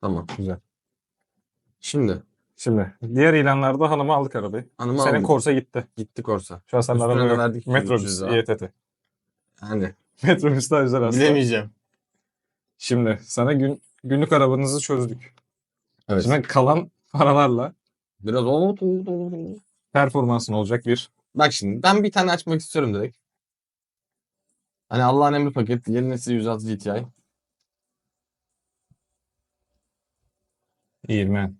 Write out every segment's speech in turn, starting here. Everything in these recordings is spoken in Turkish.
Tamam. Güzel. Şimdi Şimdi diğer ilanlarda hanıma aldık arabayı. hanımı Senin aldık. Korsa gitti. Gitti Korsa. Şu an senin Üstüne araba de yok. verdik Metrobüs, 200 lira. İETT. Yani Metrobüs daha güzel aslında. bilemeyeceğim. Şimdi sana gün, günlük arabanızı çözdük. Evet. Şimdi kalan paralarla Biraz o performansın olacak bir Bak şimdi ben bir tane açmak istiyorum direkt. Hani Allah'ın emri paket yeni nesil 106 GTI. 20.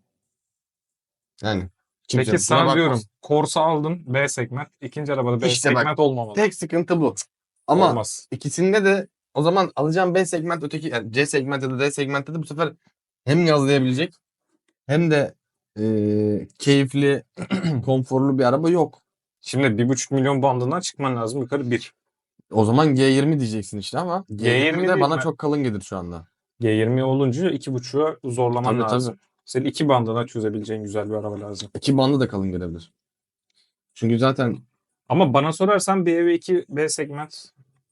Yani kimse Peki kusura sana bakmasın. diyorum Corsa aldın B segment. ikinci arabada B İşte bak, segment olmamalı. Tek sıkıntı bu. Ama Olmaz. ikisinde de o zaman alacağım B segment öteki yani C segment ya da D segmentte de bu sefer hem gazlayabilecek hem de eee, keyifli, konforlu bir araba yok. Şimdi bir buçuk milyon bandından çıkman lazım yukarı bir. O zaman G20 diyeceksin işte ama G20, G20 de değil bana mi? çok kalın gelir şu anda. G20 olunca iki buçuğa zorlaman Tabii, lazım. Senin iki bandına çözebileceğin güzel bir araba lazım. İki bandı da kalın gelebilir. Çünkü zaten Ama bana sorarsan bir eve iki B segment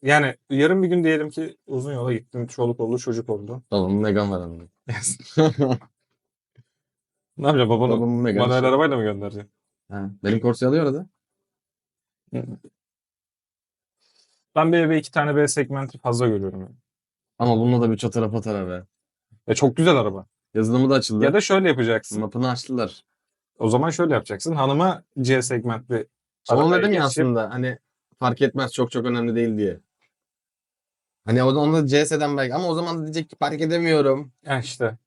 yani yarın bir gün diyelim ki uzun yola gittin, çoluk oldu, çocuk oldu. babamın Megane var anladım. Ne yapacaksın babanı Babamın Megane. manuel arabayla mı göndereceksin? Ha, benim Corsa'yı alıyor arada. Ben bir eve iki tane B segmenti fazla görüyorum. Yani. Ama bununla da bir çatara patara be. Ve çok güzel araba. Yazılımı da açıldı. Ya da şöyle yapacaksın. Mapını açtılar. O zaman şöyle yapacaksın. Hanıma C segmentli Onu arabaya dedim ya geçip- aslında hani fark etmez çok çok önemli değil diye. Hani o da onda CS'den belki ama o zaman da diyecek ki fark edemiyorum. Ya işte.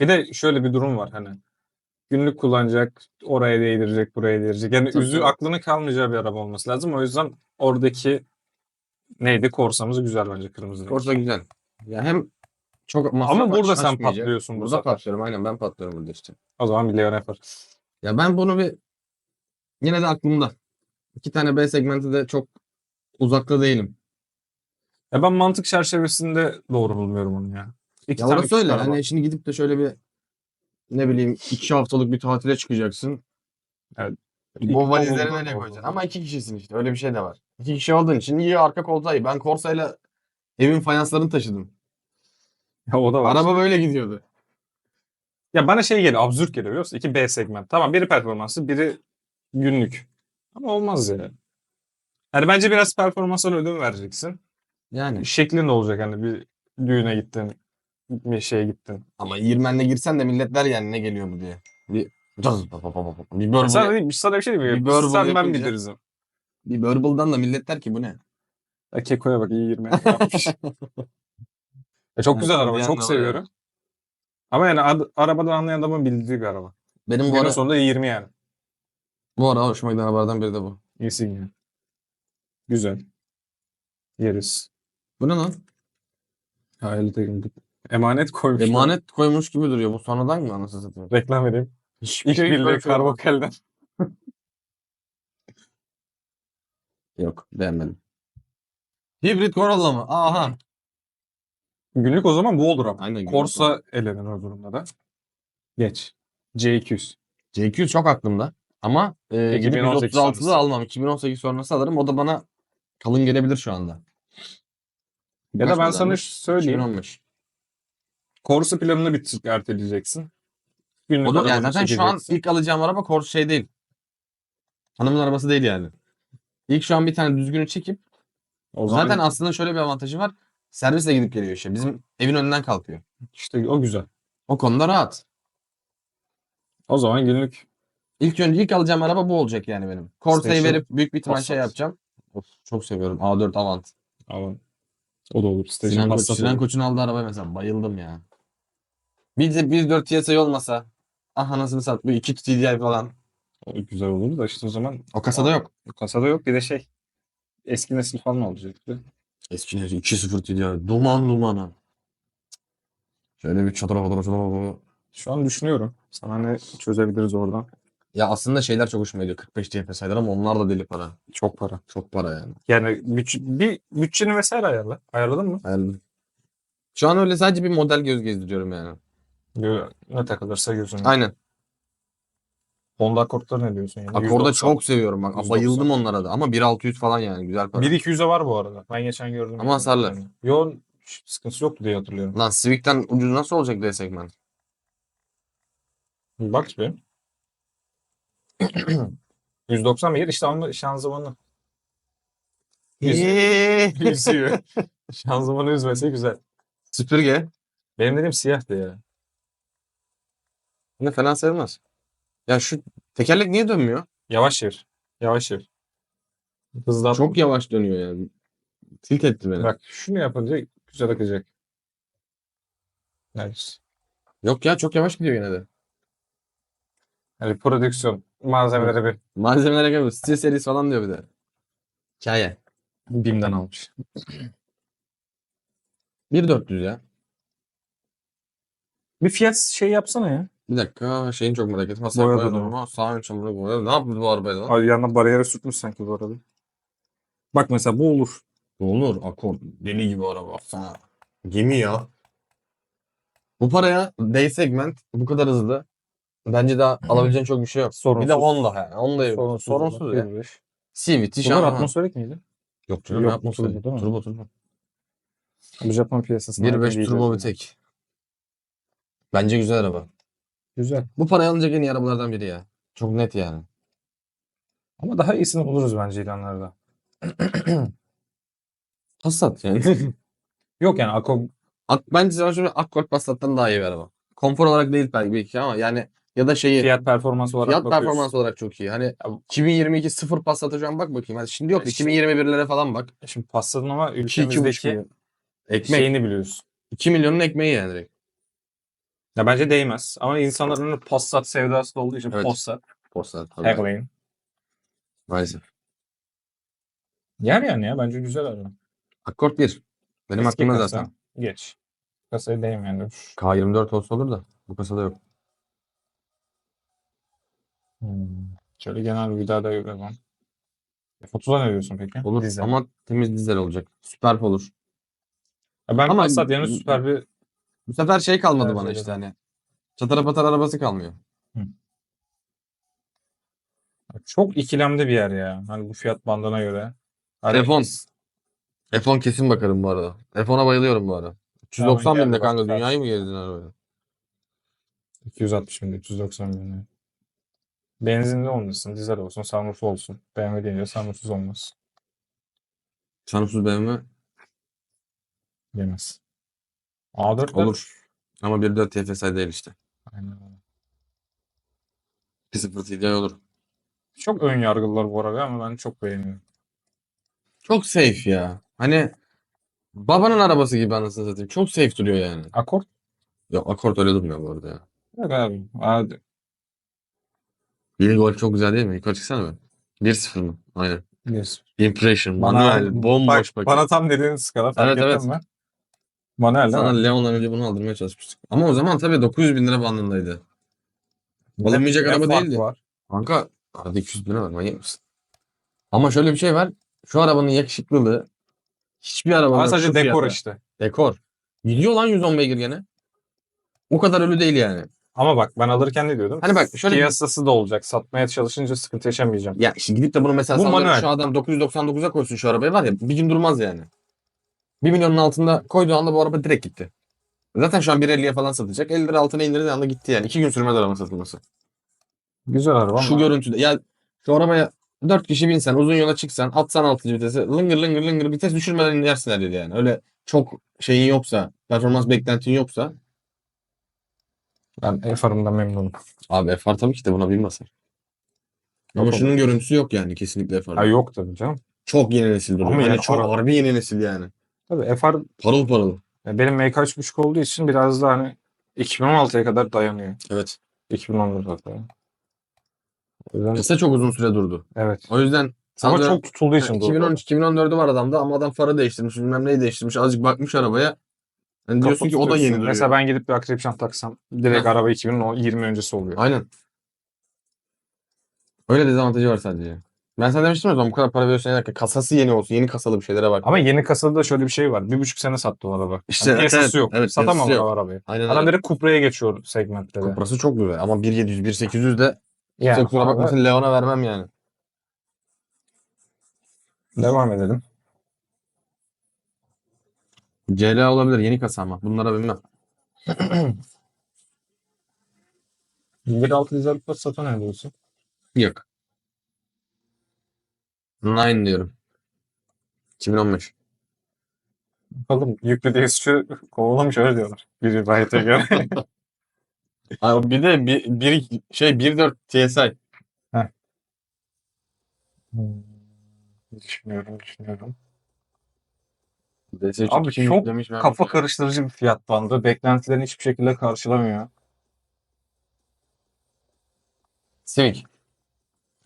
Bir de şöyle bir durum var hani. Günlük kullanacak, oraya değdirecek, buraya değdirecek. Yani Tabii, üzü tabii. aklını kalmayacağı bir araba olması lazım. O yüzden oradaki neydi? Korsa'mız güzel bence kırmızı. renk. Corsa güzel. Ya hem çok masraf Ama burada sen açmayacak. patlıyorsun bu Burada sefer. patlıyorum aynen ben patlıyorum burada işte. O zaman bir Leon yapar. Ya ben bunu bir yine de aklımda. İki tane B segmenti de çok uzakta değilim. Ya ben mantık çerçevesinde doğru bulmuyorum onu ya. İki Ya tane orası öyle. Hani şimdi gidip de şöyle bir ne bileyim iki haftalık bir tatile çıkacaksın. Evet. Bu valizleri Oldu, nereye oldu. koyacaksın? Ama iki kişisin işte. Öyle bir şey de var. İki kişi olduğun için iyi arka koltuğa iyi. Ben Corsa'yla evin fayanslarını taşıdım. Ya o da var. Araba böyle gidiyordu. Ya bana şey geliyor, absürt geliyor biliyor musun? İki B segment. Tamam biri performanslı, biri günlük. Ama olmaz ya. Yani bence biraz performansına ödün vereceksin. Yani. Şeklin de olacak hani bir düğüne gittin, bir şeye gittin. Ama İrmen'le girsen de millet der yani ne geliyor bu diye. Bir caz pa pa pa pa pa. Bir Sana, Burble, değil, sana bir şey diyeyim mi? Bir Burble Sen ben yapınca- biliriz. bir Burble'dan da millet der ki bu ne? Ya Keko'ya bak iyi 20 yapmış. Ya çok güzel Evet, araba, çok seviyorum. Ama yani ad- arabadan anlayan adamın bildiği bir araba. Benim bu Günün ara, sonunda 20 yani. bu ara hoşuma giden arabalardan biri de bu. İyisin yani. Güzel. Yeriz. Bu ne lan? Hayal teknik. Emanet koymuş. Emanet koymuş gibi duruyor. Bu sonradan mı anasını satayım? Reklam vereyim. Hiçbir İlk şey birliği olmaz. Karvokel'den. Yok beğenmedim. Hibrit Corolla mı? Aha. Günlük o zaman bu olur ama. Aynen. Corsa elenir o durumda da. Geç. C200. C200 çok aklımda. Ama e, gidip 2018 136'da sonrası. almam. 2018 sonrası alırım. O da bana kalın gelebilir şu anda. Ya da ben sana modelmiş? söyleyeyim. 2015. Corsa planını bir tık erteleyeceksin. Günlük O da yani zaten şu an ilk alacağım araba Corsa şey değil. Hanımın arabası değil yani. İlk şu an bir tane düzgünü çekip o zaman zaten aslında şöyle bir avantajı var. Servisle gidip geliyor işte. Bizim evin önünden kalkıyor. işte o güzel. O konuda rahat. O zaman günlük İlk önce ilk alacağım araba bu olacak yani benim. Corsa'yı Station verip büyük bir ihtimal şey Passat. yapacağım. Of, çok seviyorum. A4 Avant. alan. O da olur. Station Sinan, Koç, Passat Sinan olur. Koç'un aldığı arabaya mesela bayıldım ya. Bir de 1.4 TSI olmasa ah anasını sat bu 2 TDI falan. O güzel olur da işte o zaman O kasada yok. o kasada yok. Bir de şey eski nesil falan olacaktı. Eski nesil 2.0 TDI. Duman dumana. Şöyle bir çatıra çatıra çatıra. Şu an düşünüyorum. Sana ne çözebiliriz oradan? Ya aslında şeyler çok hoşuma gidiyor. 45 TFSI'ler ama onlar da deli para. Çok para. Çok para yani. Yani bütç- bir bütçeni vesaire ayarla. Ayarladın mı? Ayarladım. Şu an öyle sadece bir model göz gezdiriyorum yani. Gö- Ne takılırsa gözüne. Aynen. Honda Accord'ları ne diyorsun? Yani? Akorda 190. çok seviyorum bak. 190. Bayıldım onlara da ama 1600 falan yani güzel para. 1-200'e var bu arada. Ben geçen gördüm. Ama hasarlı. Yani. Yoğun sıkıntısı yoktu diye hatırlıyorum. Lan Civic'ten ucuz nasıl olacak D segment? Bak bir. 190 beygir işte ama şanzımanı Yüz- Eee. üzüyor. şanzımanı üzmese güzel. Süpürge. Benim dediğim siyahtı ya. Ne fena sayılmaz. Ya şu tekerlek niye dönmüyor? Yavaş çevir. Yavaş çevir. Hızlı Çok yavaş dönüyor yani. Tilt etti beni. Bak şunu yapınca güzel akacak. Yani, Yok ya çok yavaş gidiyor yine de. hani prodüksiyon malzemeleri bir Malzemelere göre stil serisi falan diyor bir de. Hikaye. BİM'den almış. 1400 ya. Bir fiyat şey yapsana ya. Bir dakika şeyin çok merak ettim. Hasar Boyadı boyadı mı? mı? Sağ ön çamurlu boyadı. Ne yaptı bu arabayla lan? Ay yanına bariyere sürtmüş sanki bu arada. Bak mesela bu olur. Olur akor. Deli gibi araba. Baksana. Gemi ya. Bu paraya D segment bu kadar hızlı. Bence daha alabileceğin çok bir şey yok. Sorunsuz. Bir de Honda yani. Honda Sorunsuz. sorunsuz, ya. Bir- CVT Bunlar şampiyon. atmosferik miydi? Yok canım Yok, yapmasın. turbo değil mi? Turbo turbo. Bu Japon piyasasında. 1.5 turbo bir tek. Bence güzel araba. Güzel. Bu paraya alınacak en iyi arabalardan biri ya. Çok net yani. Ama daha iyisini buluruz bence ilanlarda. Passat yani. Yok yani Ako Ak, bence sana şöyle Accord Passat'tan daha iyi bir araba. Konfor olarak değil belki ama yani ya da şeyi fiyat, fiyat performans olarak bakıyoruz. performans olarak çok iyi. Hani Ya- 2022 sıfır Passat'a şu an bak bakayım. Hadi şimdi yok. İşte- 2021'lere falan bak. Şimdi Passat'ın ama 2 2,5 ülkemizdeki milyon. Ekmek. şeyini biliyorsun. 2 milyonun ekmeği yani direkt. Ya bence değmez. Ama insanların Passat sevdası da olduğu için Evet. Passat, Passat. tabii. Maalesef. Yer yani ya bence güzel araba. Accord 1. Benim Eski aklımda kasa, zaten. Geç. Kasaya değmeyen de. K24 olsa olur da bu kasada yok. Hmm. Şöyle genel bir daha da yapalım. F30'a ne diyorsun peki? Olur Dizel. ama temiz dizel olacak. Süper olur. Ya ben ama- Passat yerine süper bir Bu sefer şey kalmadı Tercih bana işte hani. Çatara patara arabası kalmıyor. çok ikilemde bir yer ya. Hani bu fiyat bandına göre. Hani F10. F10 kesin bakarım bu arada. F10'a bayılıyorum bu arada. 390 Tamam, binde geldi kanka bak, dünyayı mı gezdin arabayla? 260 bin, 390 bin. Benzinli olmasın, dizel olsun, sunroof olsun. BMW deyince sunroofsuz olmaz. Sunroofsuz BMW Yemez. A4 olur. Ama 1.4 TFSI değil işte. Aynen öyle. 1.0 TDI olur. Çok ön yargılılar bu arada ama ben çok beğeniyorum. Çok safe ya. Hani babanın arabası gibi anasını satayım. Çok safe duruyor yani. Akort? Yok Accord öyle durmuyor bu arada ya. Yok abi. Hadi. Yeni Golf çok güzel değil mi? Yukarı çıksana be. 1.0 mı? Aynen. Yes. Impression, manuel, bomboş bak, bak. Bana tam dediğin skala fark Evet, ettin evet. mi? Manuel değil Sana mi? Leon'dan önce bunu aldırmaya çalışmıştık. Ama o zaman tabii 900 bin lira bandındaydı. Alınmayacak araba değildi. Var. Kanka arada 200 bin lira var manyak mısın? Ama şöyle bir şey var. Şu arabanın yakışıklılığı hiçbir arabanın Ama yok sadece şu dekor fiyata. işte. Dekor. Gidiyor lan 110 beygir gene. O kadar ölü değil yani. Ama bak ben alırken ne diyordum? Hani bak şöyle Piyasası da olacak. Satmaya çalışınca sıkıntı yaşamayacağım. Ya işte gidip de bunu mesela Bu manuel. şu adam 999'a koysun şu arabayı var ya bir gün durmaz yani. 1 milyonun altında koyduğu anda bu araba direkt gitti. Zaten şu an 1.50'ye falan satacak. 50 lira altına indirdiği anda gitti yani. 2 gün sürmez araba satılması. Güzel araba ama. Şu görüntüde. Ya şu arabaya 4 kişi binsen, uzun yola çıksan, atsan 6. vitese, lıngır lıngır lıngır vites düşürmeden inersin her yere yani. Öyle çok şeyin yoksa, performans beklentin yoksa. Ben farımdan memnunum. Abi FR tabii ki de buna bin basar. Ama Yok şunun görüntüsü yok yani kesinlikle FR'da. Ha yok tabii canım. Çok yeni nesil duruyor. Ama yani yani çok ara- harbi yeni nesil yani. Tabii FR Parıl parıl. ya benim MK3.5 olduğu için biraz da hani 2016'ya kadar dayanıyor. Evet. 2014 hatta. O yüzden çok uzun süre durdu. evet. O yüzden Ama çok tutulduğu için doğru. 2013-2014'ü var adamda ama adam farı değiştirmiş, bilmem neyi değiştirmiş. Azıcık bakmış arabaya. Hani diyorsun ki o da yeni duruyor. Mesela ben gidip bir akrep şant taksam direkt araba 2020 öncesi oluyor. Aynen. Öyle dezavantajı var sadece. Ben sana demiştim ya o zaman bu kadar para veriyorsun en dakika kasası yeni olsun. Yeni kasalı bir şeylere bak. Ama yeni kasada da şöyle bir şey var. Bir buçuk sene sattı o araba. İşte Yani evet, piyasası evet, yok. evet, Satamam piyasası o yok. arabayı. Aynen Adam öyle. direkt Cupra'ya geçiyor segmentte de. Kuprası çok güzel ama 1700 1800 de Yani yani, kusura bakmasın Leon'a vermem yani. Devam edelim. CLA olabilir yeni kasa ama bunlara bilmem. 1.6 dizel Passat'a ne diyorsun? Yok. Nine diyorum. 2015. Bakalım yüklü DSC kovalamış öyle diyorlar. Bir rivayete göre. Abi bir de bir, bir şey 1.4 TSI. Hmm. Düşünüyorum, düşünüyorum. DS Abi kim çok yüklemiş ben Kafa bilmiyorum. karıştırıcı bir fiyat bandı. Beklentilerini hiçbir şekilde karşılamıyor. Civic.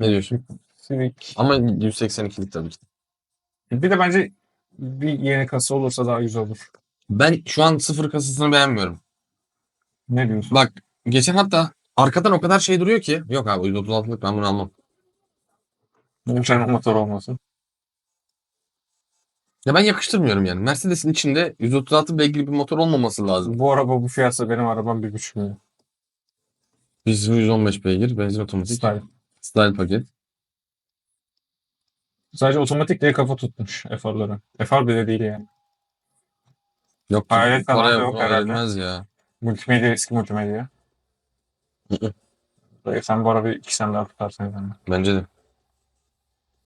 Ne diyorsun? Civic. Ama 182'lik tabii ki. Bir de bence bir yeni kasa olursa daha güzel olur. Ben şu an sıfır kasasını beğenmiyorum. Ne diyorsun? Bak geçen hatta arkadan o kadar şey duruyor ki. Yok abi 136'lık ben bunu almam. Uçan motor olmasın. Ya ben yakıştırmıyorum yani. Mercedes'in içinde 136 beygirli bir motor olmaması lazım. Bu araba bu fiyatsa benim arabam bir buçuk milyon. Biz 115 beygir, benzin otomatik, Style. style paket. Sadece otomatik diye kafa tutmuş FR'lara. FR bile değil yani. Yok Alet paraya yok herhalde. verilmez ya. Multimedya eski multimedya. Sen bu arabayı iki sene daha tutarsın yani. Bence de.